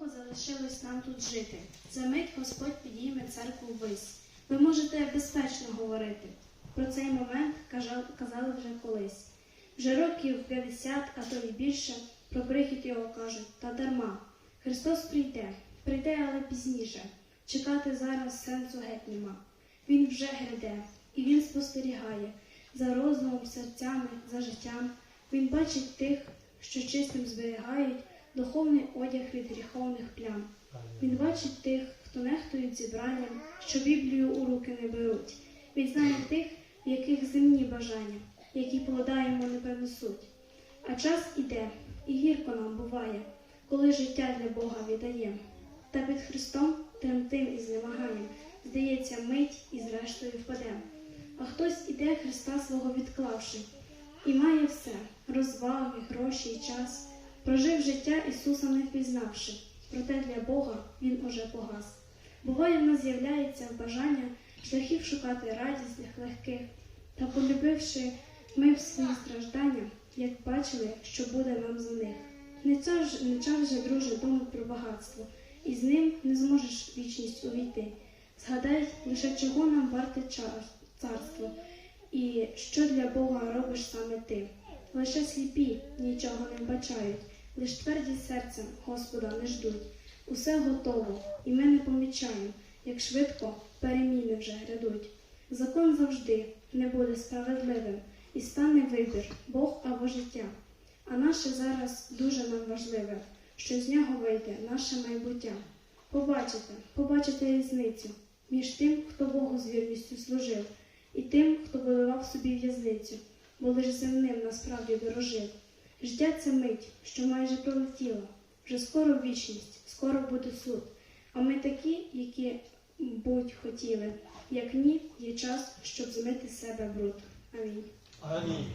Недовго залишилось нам тут жити. За мить Господь підійме церкву вись. Ви можете безпечно говорити. Про цей момент казали вже колись. Вже років 50, а то й більше, про прихід його кажуть, та дарма. Христос прийде, прийде, але пізніше. Чекати зараз сенсу геть нема. Він вже гряде, і він спостерігає за розумом, серцями, за життям. Він бачить тих, що чистим зберігають духовний одяг від гріховних плям. Він бачить тих, хто нехтують зібранням, що Біблію у руки не беруть. Він знає тих, в яких земні бажання, які плода йому не принесуть. А час іде, і гірко нам буває, коли життя для Бога віддає. Та під Христом тремтим і знемаганням, здається, мить і зрештою впадем. А хтось іде Христа свого відклавши, і має все розваги, гроші і час. Прожив життя Ісуса не впізнавши, проте для Бога Він уже погас. Буває, в нас з'являється бажання шляхів шукати радісних, легких, та полюбивши ми в свої страждання, як бачили, що буде нам за них. Не час, не час же, друже, думати про багатство, і з ним не зможеш вічність увійти. Згадай лише, чого нам варте царство, і що для Бога робиш саме ти. Лише сліпі нічого не бачають, лиш тверді серцем Господа не ждуть. Усе готово, і ми не помічаємо, як швидко переміни вже грядуть. Закон завжди не буде справедливим, і стане вибір Бог або життя. А наше зараз дуже нам важливе, що з нього вийде наше майбуття. Побачите, побачите різницю між тим, хто Богу з вірністю служив, і тим, хто будував собі в'язницю, бо лиш земним насправді дорожив. Життя це мить, що майже пролетіла. Вже скоро вічність, скоро буде суд. А ми такі, які будь хотіли. Як ні, є час, щоб змити з себе бруд. Амінь. Амінь.